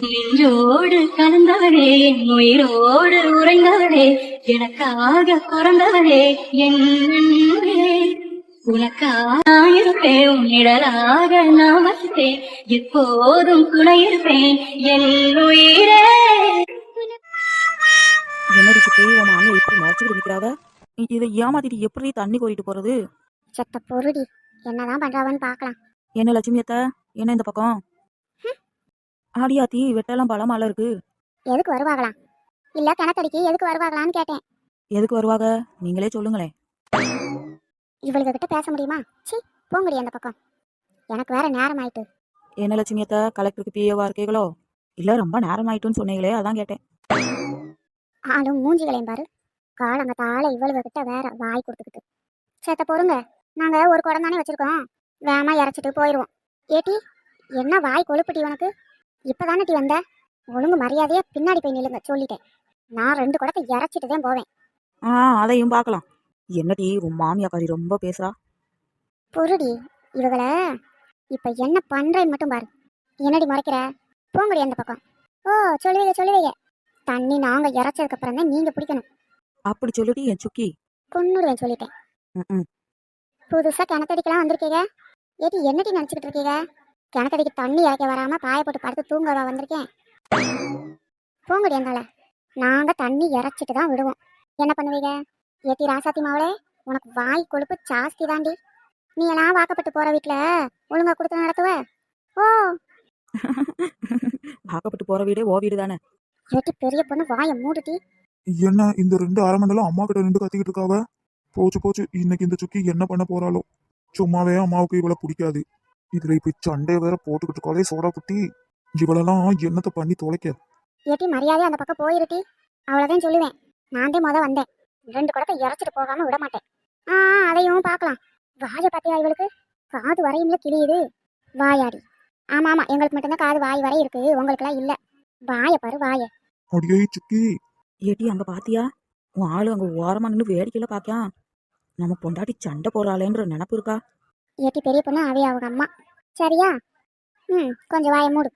நெஞ்சோடு கலந்தவளே என் உயிரோடு உறைந்தவளே எனக்காக பிறந்தவளே என் அன்பே. உனக்காக நான் வசித்தேன் எப்போதும் துணை இருப்பேன் என் உயிரே. என்னடி சுத்தி உன் மாமியை இப்படி மறைச்சிக்கிட்டு நிற்கிறாவ இதை ஏமாத்திட்டு எப்படி தண்ணி கோரிட்டு போறது? செத்த பொருடி. என்னதான் பண்றாவன்னு என்ன லட்சுமி அத்தை? என்ன இந்த பக்கம்? ஆடியாத்தி வெட்டெல்லாம் பழமால இருக்கு. எதுக்கு வருவாங்களாம் இல்ல கிணத்தடிக்கு எதுக்கு வருவாங்களான்னு கேட்டேன். எதுக்கு வருவாங்க நீங்களே சொல்லுங்களேன். இவளுக கிட்ட பேச முடியுமா? சி போங்கடி அந்த பக்கம். எனக்கு வேற நேரம் ஆயிட்டு என்ன லட்சுமி அத்தை கலெக்டருக்கு பிஏவா இருக்கீங்களோ? இல்ல ரொம்ப நேரம் ஆயிட்டுன்னு சொன்னீங்களே அதான் கேட்டேன். ஆளும் மூஞ்சிகளையும் பாரு. காலங்க தாழ இவளுக கிட்ட வேற வாய் கொடுத்துக்கிட்டு. சேத்த பொறுங்க நாங்க ஒரு குடம் தானே வச்சிருக்கோம். வேமா இறச்சிட்டு போயிடுவோம் ஏட்டி என்ன வாய் கொழுப்புட்டி உனக்கு? இப்பதானே டி வந்த? ஒழுங்கு மரியாதையா பின்னாடி போய் நில்லுங்க சொல்லிட்டேன். நான் ரெண்டு குடத்தை இறச்சிட்டு தான் போவேன். ஆ அதையும் பார்க்கலாம். என்னடி உன் மாமியாக்காரி ரொம்ப பேசுறா? பொருடி இவகளை இப்ப என்ன பண்றேன்னு மட்டும் பாரு. என்னடி முறைக்கிற? போங்கடி அந்த பக்கம். ஓ சொல்லுவீங்க சொல்லுவீங்க. தண்ணி நாங்க இறச்சதுக்கு அப்புறம் தான் நீங்க பிடிக்கணும் அப்படி சொல்லிட்டு என் சுக்கி. கொன்னுடுவேன் சொல்லிட்டேன். ம். புதுசா கிணத்தடிக்கலாம் வந்திருக்கீங்க. ஏடி என்னடி நினைச்சுக்கிட்டு இருக்கீங்க? கிணத்தடிக்கு தண்ணி இறக்க வராம பாய போட்டு படுத்து தூங்கவா வந்திருக்கேன். போங்கடி அந்தால நாங்க தண்ணி இறைச்சிட்டு தான் விடுவோம். என்ன பண்ணுவீங்க? ஏட்டி ராசாத்தி மாவளே உனக்கு வாய் கொழுப்பு ஜாஸ்தி தாண்டி. நீ எல்லாம் வாக்கப்பட்டு போற வீட்ல ஒழுங்கா கொடுத்து நடத்துவ? ஓ. வாக்கப்பட்டு போற வீடே ஓ வீடு தானே? ஏட்டி பெரிய பொண்ணு வாயை மூடுட்டி என்ன இந்த ரெண்டு அரை மண்டலம் அம்மா கிட்ட நின்று கத்திக்கிட்டு இருக்காவ? போச்சு போச்சு. இன்னைக்கு இந்த சுக்கி என்ன பண்ண போறாளோ? சும்மாவே அம்மாவுக்கு இவளை பிடிக்காது. இதுல இப்ப சண்டைய வேற போட்டுக்கிட்டு இருக்காளே சோடா குட்டி. இவளெல்லாம் என்னத்தை பண்ணி தொலைக்க? ஏட்டி மரியாதை அந்த பக்கம் போயிருட்டி. அவ்வளோதான் சொல்லுவேன். நான் தான் முத வந்தேன். ரெண்டு குடத்தை இறச்சிட்டு போகாம விட மாட்டேன். ஆ அதையும் பார்க்கலாம். வாய பார்த்தியா இவளுக்கு? காது வரையும்ல கிளியுது வாயாடி. ஆமா ஆமா எங்களுக்கு மட்டும்தான் காது வாய் வரை இருக்கு. உங்களுக்குலாம் இல்ல. வாய பாரு வாய. அடியே சுக்கி. ஏட்டி அங்க பாத்தியா? உன் ஆளு அங்க ஓரமா நின்று வேடிக்கையில பாக்கியா நம்ம பொண்டாட்டி சண்டை போறாளேன்ற நினப்பு இருக்கா? ஏட்டி பெரிய பொண்ணு அவே அவங்க அம்மா. சரியா? ம் கொஞ்சம் வாய மூடு.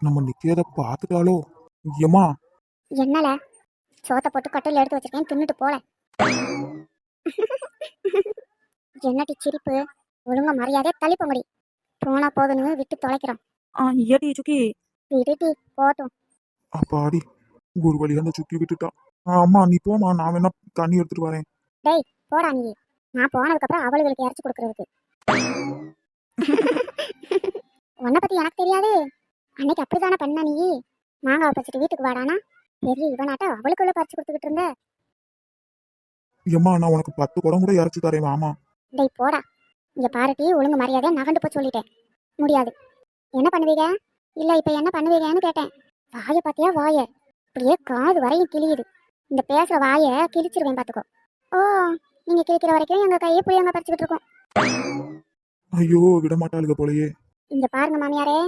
நம்ம நிக்கிறத பாத்துட்டாலோ ஏமா என்னல? சோத்தை போட்டு கட்டில் எடுத்து வச்சிருக்கேன் தின்னுட்டு போல. என்னடி சிரிப்பு? ஒழுங்கா மரியாதை தள்ளி போங்கடி போனா போதுன்னு விட்டு தொலைக்கிறோம். ஆ ஏட்டி சுக்கி. விடுடி போட்டும். அப்பாடி ஒரு வழியா அந்த சுக்கி விட்டுட்டா. ஆ, அம்மா நீ போமா நான் வேணா தண்ணி எடுத்துட்டு வரேன். போடா நீ. நான் போனதுக்கப்புறம் அவளுகளுக்கு இறச்சி கொடுக்கறதுக்கு. உன்னை பத்தி எனக்கு தெரியாது. அன்னைக்கு அப்படிதானே பண்ண நீ? மாங்காவை பறிச்சுட்டு வீட்டுக்கு வாடானா? பெரிய இவனாட்ட அவளுக்குள்ள பறிச்சு கொடுத்துக்கிட்டு இருந்த. ஏம்மா நான் உனக்கு பத்து குடம் கூட இறச்சி தரேன் ஆமா டேய் போடா. இங்க பாருட்டி ஒழுங்கு மரியாதையா நகண்டு போய் சொல்லிட்டேன். முடியாது. என்ன பண்ணுவீங்க? இல்ல இப்ப என்ன பண்ணுவீங்கன்னு கேட்டேன். வாயை பாத்தியா வாய? அப்படியே காது வரையும் கிழியுது. இந்த பேசுற வாயை கிழிச்சிருவேன் பாத்துக்கோ ஓ நீங்க கிழிக்கிற வரைக்கும் எங்க கையை புளியங்க பறிச்சுக்கிட்டு இருக்கோம். ஐயோ விட மாட்டாளுக போலயே. இங்க பாருங்க மாமியாரே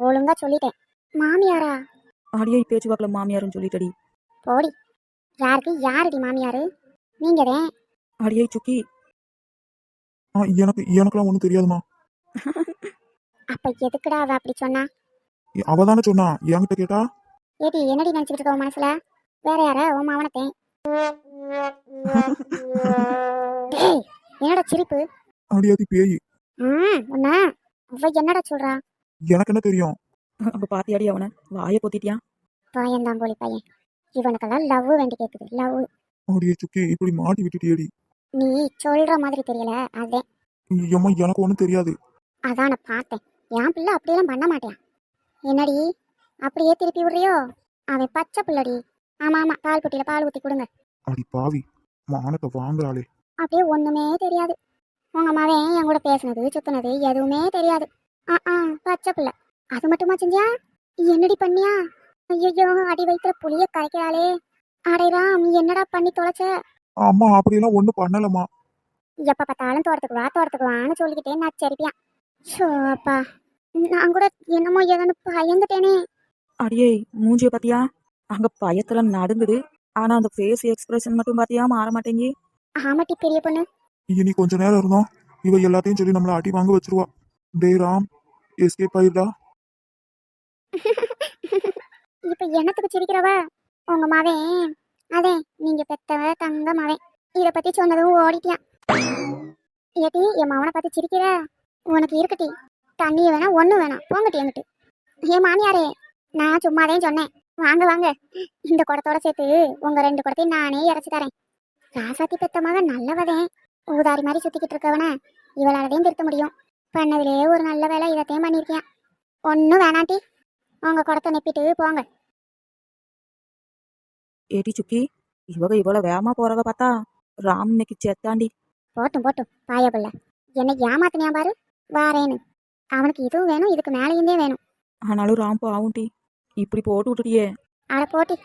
ஒழுங்கா சொல்லிட்டேன். மாமியாரா? அடியே பேச்சு வாக்கல மாமியாருன்னு சொல்லிட்டடி. போடி. யாருக்கு? யாருடி மாமியாரு? நீங்க தான் அடியே சுக்கி. ஆ எனக்கு எனக்கெல்லாம் ஒண்ணும் தெரியாதுமா. அப்ப எதுக்குடா அவ அப்படி சொன்னா? அவ தானே சொன்னா. என்கிட்ட கேட்டா? ஏடி என்னடி நினைச்சுக்கிட்டு இருக்க உன் மனசுல? வேற யார? உன் மாவனத்தேன் என்னடா சிரிப்பு? அடியாதி பேய். ம் உன்ன அவ என்னடா சொல்றா? எனக்கு என்ன தெரியும்? அங்க பாத்தியாடி அவனை? வாயை பொத்திட்டியா? பையன்தாங்கோலி பையன். இவனுக்கெல்லாம் லவ் வேண்டி கேக்குது. லவ் அடியே சுக்கி இப்படி மாட்டி விட்டுட்டியடி. நீ சொல்ற மாதிரி தெரியல அதே. ஏம்மா எனக்கு ஒண்ணும் தெரியாது. அதான் நான் பார்த்தேன். என் பிள்ளை அப்படியெல்லாம் பண்ண மாட்டேன் என்னடி? அப்படியே திருப்பி விடுறியோ? அவன் பச்சை பிள்ளடி. ஆமா ஆமா பால் புட்டியில பால் ஊத்தி கொடுங்க. அடி பாவி மானத்தை வாங்குறாளே. அப்படியே ஒண்ணுமே தெரியாது. உங்க மகன் என் கூட பேசுனது சுத்தினது எதுவுமே தெரியாது. ஆ ஆ பச்சை பிள்ளை. அது மட்டுமா செஞ்சியா? என்னடி பண்ணியா? ஐயோ அடி வயிற்றுல புளிய கரைக்கிறாளே. அடைராம் என்னடா பண்ணி தொலைச்ச? அம்மா அப்படியெல்லாம் ஒண்ணும் பண்ணலம்மா. எப்ப பார்த்தாலும் தோட்டத்துக்கு வா தோட்டத்துக்கு வான்னு சொல்லிக்கிட்டே நச்சரிப்பியான் ஷோ அப்பா. நான் கூட என்னமோ ஏதோன்னு பயந்துட்டேனே. அடியே மூஞ்சிய பாத்தியா? அங்க பயத்துல நடுங்குது. ஆனா அந்த ஃபேஸ் எக்ஸ்பிரஷன் மட்டும் பாத்தியா? மாற மாட்டேங்கி. ஆமாட்டி பெரிய பொண்ணு. இனி கொஞ்ச நேரம் இருந்தோம். இவ எல்லாத்தையும் சொல்லி நம்மள அடி வாங்க வச்சிருவா. டே ராம் எஸ்கேப் ஆயிடுடா. என்னத்துக்கு சிரிக்கிறவ? உங்க மாவேன் அதே நீங்க பெத்தவ தங்க மவன். இத பத்தி சொன்னதும் ஓடிட்டியான். ஏட்டி என் மாவனை பார்த்து சிரிக்கிற? உனக்கு இருக்கட்டி. தண்ணி வேணாம் ஒண்ணு வேணாம் போங்கட்டி என்கிட்ட ஏன் மாமியாரே நான் சும்மாதே சொன்னேன். வாங்க வாங்க. இந்த குடத்தோட சேர்த்து உங்க ரெண்டு குடத்தையும் நானே இறச்சி தரேன். ராசாத்தி பெத்த நல்லவதேன் ஊதாரி மாதிரி சுத்திக்கிட்டு இருக்கவன இவளாலதையும் திருத்த முடியும். பண்ணதுலே ஒரு நல்ல வேலை இதத்தையும் பண்ணியிருக்கேன் ஒன்றும் வேணாண்டி உங்க குடத்தை நெப்பிட்டு போங்க. ஏடி சுக்கி இவக இவ்வளோ வேகமா போறத பார்த்தா ராம் இன்னைக்கு செத்தாண்டி. போட்டும் போட்டும் பாய பிள்ளை. என்னை ஏமாத்தினியா பாரு. வாரேன்னு. அவனுக்கு இதுவும் வேணும் இதுக்கு மேலேயுமே வேணும். ஆனாலும் ராம் பாவுண்டி இப்படி போட்டு விட்டுட்டியே. அட போட்டி.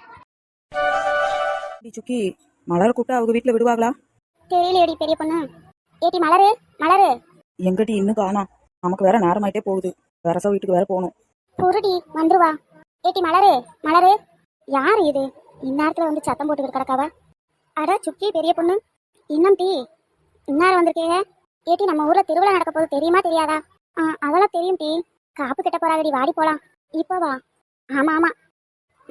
சுக்கி மலர் கூப்பிட்டா அவங்க வீட்டில் விடுவாங்களா? தெரியலையடி பெரிய பொண்ணு. ஏட்டி மலரு மலரு. எங்கடி இன்னும் காணோம் நமக்கு வேற நேரமாயிட்டே போகுது. வரச வீட்டுக்கு வேற போகணும். பொருடி வந்துருவா. ஏட்டி மலரு மலரு. யார் இது? இந்நேரத்துல வந்து சத்தம் போட்டுக்கிட்டு கிடக்காவ? அட சுக்கி பெரிய பொண்ணு. இன்னும் டீ. இந்நேரம் வந்திருக்கீங்க. ஏட்டி நம்ம ஊர்ல திருவிழா நடக்க போது தெரியுமா தெரியாதா? ஆ, அதெல்லாம் தெரியும் டீ. காப்பு கிட்ட போறாங்கடி வாடி போலாம். இப்போ வா. ஆமா ஆமா.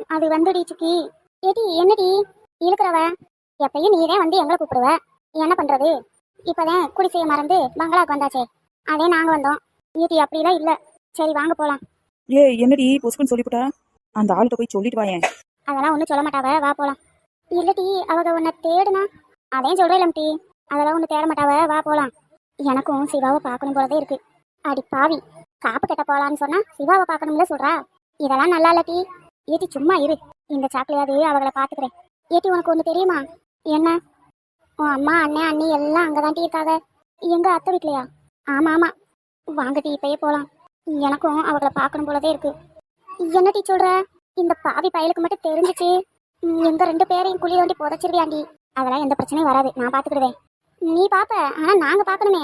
அது வந்துடி சுக்கி. ஏட்டி என்னடி? இழுக்கிறவ? எப்பயும் நீதான் வந்து எங்களை கூப்பிடுவ. என்ன பண்றது? இப்பதான் குடிசையை மறந்து பங்களாக்கு வந்தாச்சே. அதே நாங்க வந்தோம். ஏட்டி அப்படிலாம் இல்ல. சரி வாங்க போலாம். ஏ என்னடி பொசுக்குன்னு சொல்லிவிட்டா அந்த ஆள்கிட்ட போய் சொல்லிட்டு வாயேன். அதெல்லாம் ஒன்றும் சொல்ல மாட்டாவ. வா போலாம். இல்லடி அவங்க உன்னை தேடுனா? அதையும் சொல்றேன் டீ அதெல்லாம் ஒன்று தேட மாட்டாவ. வா போலாம். எனக்கும் சிவாவை பார்க்கணும் போலதே இருக்கு. அடி பாவி. காப்பு கட்ட போலான்னு சொன்னா சிவாவை பார்க்கணும்ல சொல்றா? இதெல்லாம் நல்லா இல்ல டீ. ஏட்டி சும்மா இரு. இந்த சாக்கிலையாவது அவங்கள பாத்துக்கிறேன் ஏட்டி உனக்கு ஒன்று தெரியுமா? என்ன? உன் அம்மா அண்ணன் அண்ணி எல்லாம் அங்கதான் டீ இருக்காங்க எங்க அத்தை வீட்லயா? ஆமா ஆமா. வாங்க டீ இப்பயே போலாம். எனக்கும் அவங்கள பார்க்கணும் போலதே இருக்கு. என்ன டீ சொல்ற? இந்த பாவி பயலுக்கு மட்டும் தெரிஞ்சிச்சு. எங்க ரெண்டு பேரையும் குழி தோண்டி புதைச்சிருவியாண்டி அதெல்லாம் எந்த பிரச்சனையும் வராது. நான் பாத்துக்கிடுவேன். நீ பாப்ப. ஆனா நாங்க பாக்கணுமே.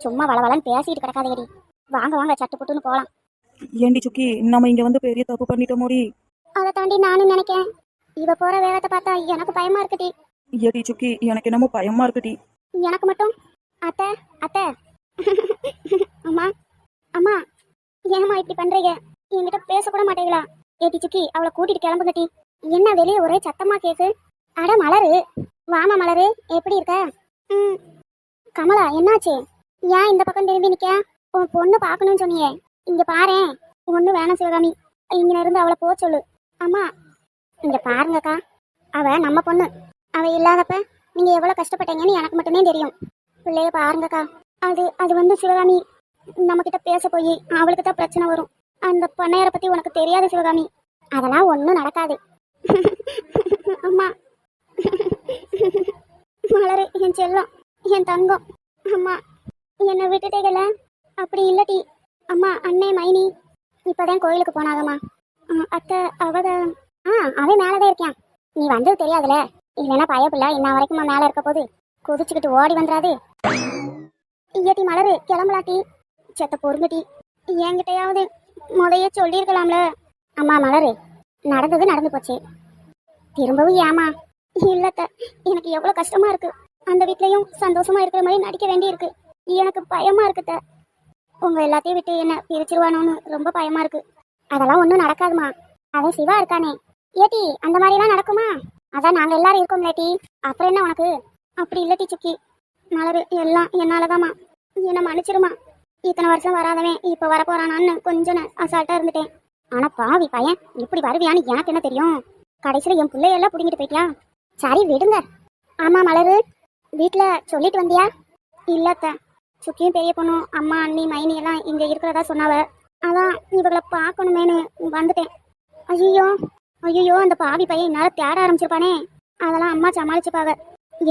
சும்மா வளவலன்னு பேசிட்டு கிடக்காதேடி வாங்க வாங்க சட்டு புட்டுன்னு போலாம். ஏண்டி சுக்கி நம்ம இங்க வந்து பெரிய தப்பு பண்ணிட்டோமோடி அதை தாண்டி நானும் நினைக்கேன். இவ போற வேகத்தை பார்த்தா எனக்கு பயமா இருக்குடி ஏடி சுக்கி எனக்கு என்னமோ பயமா இருக்குடி எனக்கு மட்டும்? அத்தை அத்தை. அம்மா அம்மா ஏம்மா இப்படி பண்றீங்க? என்கிட்ட பேசக்கூட மாட்டீங்களா? ஏட்டி சுக்கி அவளை கூட்டிட்டு கிளம்புங்க டி. என்ன வெளியே ஒரே சத்தமா கேக்கு? அட மலரு. வாமா மலரு. எப்படி இருக்க? ம். கமலா என்னாச்சு? ஏன் இந்த பக்கம் திரும்பி நிக்க? உன் பொண்ணு பார்க்கணும்னு சொன்னியே. இங்க பாரேன். ஒண்ணு வேணாம் சிவகாமி. இங்க இருந்து அவளை போ சொல்லு. அம்மா இங்க பாருங்கக்கா. அவ நம்ம பொண்ணு. அவ இல்லாதப்ப நீங்க எவ்வளவு கஷ்டப்பட்டீங்கன்னு எனக்கு மட்டுமே தெரியும். பிள்ளைய பாருங்கக்கா. அது அது வந்து சிவகாமி நம்ம கிட்ட பேச போய் அவளுக்கு தான் பிரச்சனை வரும். அந்த பண்ணையரை பத்தி உனக்கு தெரியாது சிவகாமி. அதெல்லாம் ஒன்றும் நடக்காது. அம்மா. மலரு என் செல்லம் என் தங்கம். அம்மா என்னை விட்டுட்டேகல அப்படி இல்லட்டி அம்மா அண்ணே மைனி இப்போதான் கோயிலுக்கு போனாதம்மா அத்தை அவத ஆ அவன் மேலதான் இருக்கான். நீ வந்தது தெரியாதுல இல்லைன்னா பயப்பில்ல இன்ன வரைக்கும் மேல இருக்க போது குதிச்சுக்கிட்டு ஓடி வந்துடாது ஐயட்டி மலரு கிளம்பலாட்டி. செத்த பொருந்துட்டி என்கிட்டயாவது முதைய சொல்லியிருக்கலாம்ல. அம்மா மலரு நடந்தது நடந்து போச்சு. திரும்பவும் ஏமா இல்லத்த எனக்கு எவ்வளோ கஷ்டமா இருக்கு. அந்த வீட்லயும் சந்தோஷமா இருக்கிற மாதிரி நடிக்க வேண்டி இருக்கு எனக்கு பயமா இருக்குத்த. உங்க எல்லாத்தையும் விட்டு என்ன பிரிச்சிருவானோன்னு ரொம்ப பயமா இருக்கு. அதெல்லாம் ஒன்றும் நடக்காதுமா. அவன் சிவா இருக்கானே. ஏட்டி அந்த மாதிரிலாம் நடக்குமா? அதான் நாங்க எல்லாரும் இருக்கோம் லேட்டி அப்புறம் என்ன உனக்கு? அப்படி இல்லட்டி சுக்கி. மலரு எல்லாம் என்னாலதாம்மா. என்னை மன்னிச்சிருமா இத்தனை வருஷம் வராதவன் இப்ப வரப்போறானான்னு கொஞ்சம் அசால்ட்டாக அசால்ட்டா இருந்துட்டேன். ஆனா பாவி பையன் இப்படி வருவியான்னு எனக்கு என்ன தெரியும்? கடைசியில என் பிள்ளையெல்லாம் பிடிங்கிட்டு போயிட்டியா? சரி விடுங்க. ஆமா மலரு. வீட்டில் சொல்லிட்டு வந்தியா? இல்லத்த சுக்கியும் பெரிய பொண்ணும் அம்மா அண்ணி மைனி எல்லாம் இங்க இருக்கிறதா சொன்னாவ. அதான் இவங்களை பார்க்கணுமேனு வந்துட்டேன். ஐயோ ஐயோ அந்த பாவி பையன் என்னால தேட ஆரம்பிச்சிருப்பானே. அதெல்லாம் அம்மா சமாளிச்சுப்பாங்க.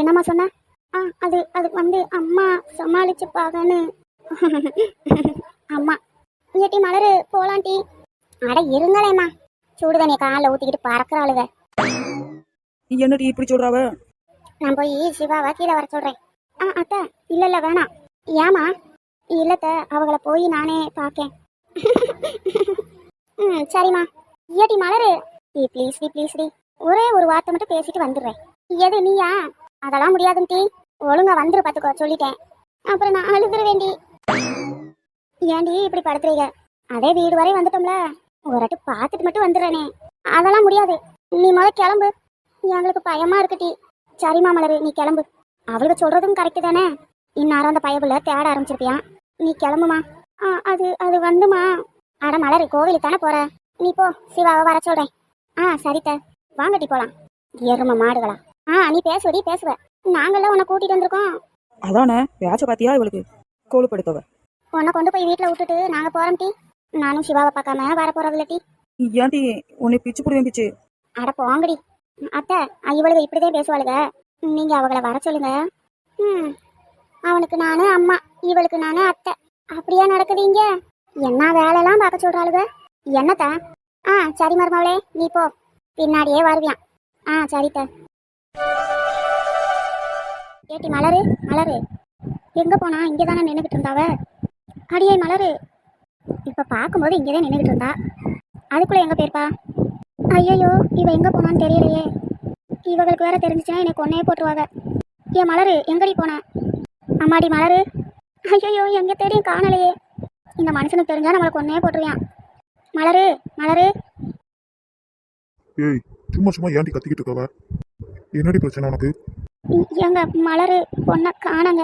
என்னம்மா சொன்ன? ஆ அது அது வந்து அம்மா சமாளிச்சுப்பாங்கன்னு. அம்மா ஏட்டி மலரு போலாண்டி அட இருங்களேம்மா. சுடு தண்ணியை காலில் ஊற்றிக்கிட்டு பறக்கிற ஆளுக என்னடி இப்படி சொல்றாவ? நான் போய் சிவாவை கீழே வர சொல்கிறேன் ஆ அத்தை இல்லை இல்லை வேணாம். ஏமா இல்லத்த அவங்கள போய் நானே பார்க்கேன் ம் சரிம்மா. ஏட்டி மலரு டி ப்ளீஸ் டி ப்ளீஸ் டி. ஒரே ஒரு வார்த்தை மட்டும் பேசிட்டு வந்துடுறேன். எது நீயா? அதெல்லாம் முடியாதுன்னு டி. ஒழுங்கா வந்துரு பார்த்துக்கோ சொல்லிட்டேன். அப்புறம் நான் அழுதுற வேண்டி. ஏன்டி இப்படி படுத்துறீங்க? அதே வீடு வரை வந்துட்டோம்ல. ஒரு வாட்டி பார்த்துட்டு மட்டும் வந்துடுறேனே. அதெல்லாம் முடியாது. நீ முத கிளம்பு. எங்களுக்கு பயமா இருக்கு டீ. சரிமா மலரு நீ கிளம்பு. அவளுக்கு சொல்றதும் கரெக்டு தானே? இந்நேரம் அந்த பயபுள்ள தேட ஆரம்பிச்சிருப்பியான் நீ கிளம்புமா? அது அது வந்துமா? அட மலரு கோவிலுக்கு தானே போற? நீ போ சிவாவை வர சொல்றேன். ஆ சரித்த வாங்கடி போலாம். எரும மாடுகளா. ஆ நீ பேசுவடி பேசுவ. நாங்கெல்லாம் உன்னை கூட்டிட்டு வந்திருக்கோம். அதானே பேச்ச பாத்தியா இவளுக்கு? கோழுப்படுத்தவ உன்னை கொண்டு போய் வீட்டில் விட்டுட்டு நாங்க போறோம் டி. நானும் சிவாவை பார்க்காம வர போறது இல்ல டி. ஏன்டி உன்னை பிச்சு புடுவேன் பிச்சு? அட போங்கடி. அத்தை இவளுக இப்படிதான் பேசுவாளுக. நீங்க அவங்கள வர சொல்லுங்க. ம் அவனுக்கு நானு அம்மா இவளுக்கு நானு அத்தை. அப்படியே நடக்குதுங்க என்ன வேலையெல்லாம் பார்க்க சொல்றாளுக? என்னத்த? ஆ சரி மருமவளே நீ போ. பின்னாடியே வருவியான் ஆ சரித்த ஏட்டி மலரு மலரு. எங்க போனா? இங்கே தானே நின்றுகிட்டு இருந்தாவ? அடியே மலரு. இப்போ பார்க்கும்போது இங்கே தான் நின்றுகிட்டு இருந்தா? அதுக்குள்ளே எங்கே போயிருப்பா? ஐயையோ இவ எங்கே போனான்னு தெரியலையே. இவங்களுக்கு வேற தெரிஞ்சிச்சுன்னா எனக்கு ஒன்னே போட்டுருவாங்க. ஏன் மலரு எங்கடி போன? அம்மாடி மலரு. ஐயோ எங்கே தேடியும் காணலையே. இந்த மனுஷனுக்கு தெரிஞ்சால் நம்மளுக்கு ஒன்னே போட்டுருவான் மலரு மலரு. ஏய் சும்மா சும்மா ஏன்டி கத்திக்கிட்டு இருக்கவ? என்னடி பிரச்சனை உனக்கு? எங்க மலரு பொண்ணை காணங்க.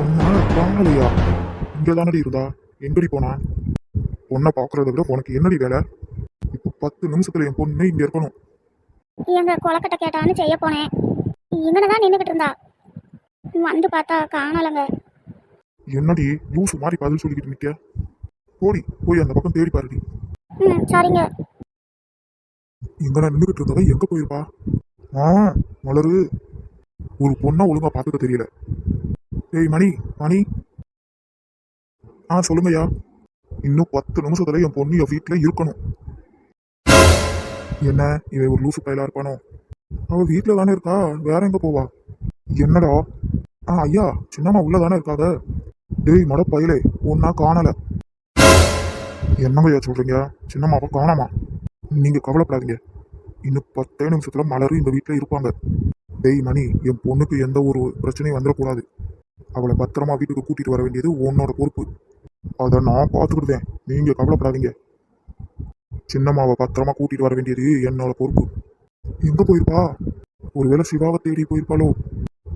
ஒன்னா வாங்கலையா இங்க தானடி இருந்தா? எங்கடி போனா? பொண்ணை பாக்குறத விட உனக்கு என்னடி வேலை? இப்போ பத்து நிமிஷத்துல என் பொண்ணு இங்க இருக்கணும். எங்க கொலக்கட்டை கேட்டான்னு செய்ய போனேன். இங்கன தான் நின்றுகிட்டு இருந்தா. வந்து பார்த்தா காணலங்க. என்னடி லூசு மாதிரி பதில் சொல்லிக்கிட்டு நிக்க? போடி போய் அந்த பக்கம் தேடி பாருடி. ம் சரிங்க. நான் நின்றுகிட்டு இருந்தவ எங்க போயிருப்பா? ஆ மலரு. ஒரு பொண்ணை ஒழுங்கா பாத்துக்க தெரியல. ஏய் மணி மணி. ஆ சொல்லுங்கய்யா. இன்னும் பத்து நிமிஷத்துல என் பொண்ணு என் வீட்டுல இருக்கணும். என்ன இவன் ஒரு லூசு பயிலா இருப்பானோ? அவ வீட்டுல தானே இருக்கா? வேற எங்க போவா? என்னடா? ஆ ஐயா சின்னம்மா உள்ள தானே இருக்காங்க டேய் மட பயிலே. ஒன்னா காணல. என்னங்கய்யா சொல்கிறீங்க சின்னம்மாவை காணாமா நீங்கள் கவலைப்படாதீங்க. இன்னும் பத்தே நிமிஷத்தில் மலரும் இந்த வீட்டில் இருப்பாங்க. டெய் மணி என் பொண்ணுக்கு எந்த ஒரு பிரச்சனையும் வந்துடக்கூடாது. அவளை பத்திரமா வீட்டுக்கு கூட்டிகிட்டு வர வேண்டியது உன்னோட பொறுப்பு. அதை நான் பார்த்துக்கிடுதேன் நீங்கள் கவலைப்படாதீங்க. சின்னம்மாவை பத்திரமா கூட்டிகிட்டு வர வேண்டியது என்னோட பொறுப்பு. எங்கே போயிருப்பா? ஒருவேளை சிவாவை தேடி போயிருப்பாளோ?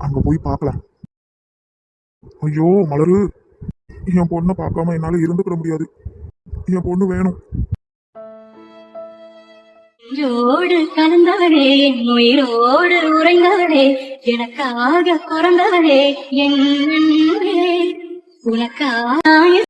அங்கே போய் பார்க்கலாம். ஐயோ மலரு. என் பொண்ணை பார்க்காம என்னால் இருந்துக்கிட முடியாது. என் பொண்ணு வேணும். உயிரோடு கலந்தவனே உயிரோடு உறைந்தவனே எனக்காக பிறந்தவனே என் உனக்காக